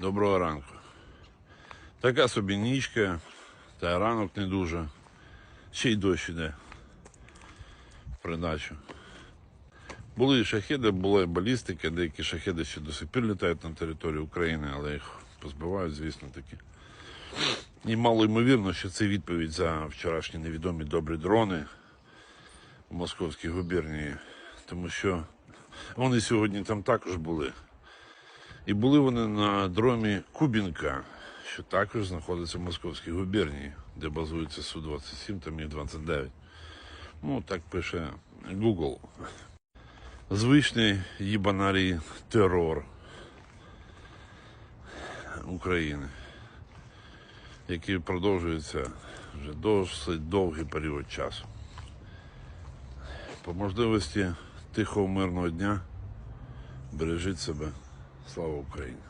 Доброго ранку. Така собі нічка, та ранок не дуже. Ще й дощ іде придачу. Були і шахеди, була і балістика, деякі шахеди ще до сих пір літають на території України, але їх позбивають, звісно таки. І мало ймовірно, що це відповідь за вчорашні невідомі добрі дрони в Московській губернії, тому що вони сьогодні там також були. І були вони на дромі Кубінка, що також знаходиться в Московській губернії, де базується Су-27 та Міг-29. Ну, так пише Google. Звичний їбанарій терор України, який продовжується вже досить довгий період часу. По можливості тихого мирного дня бережіть себе. Слава Україні!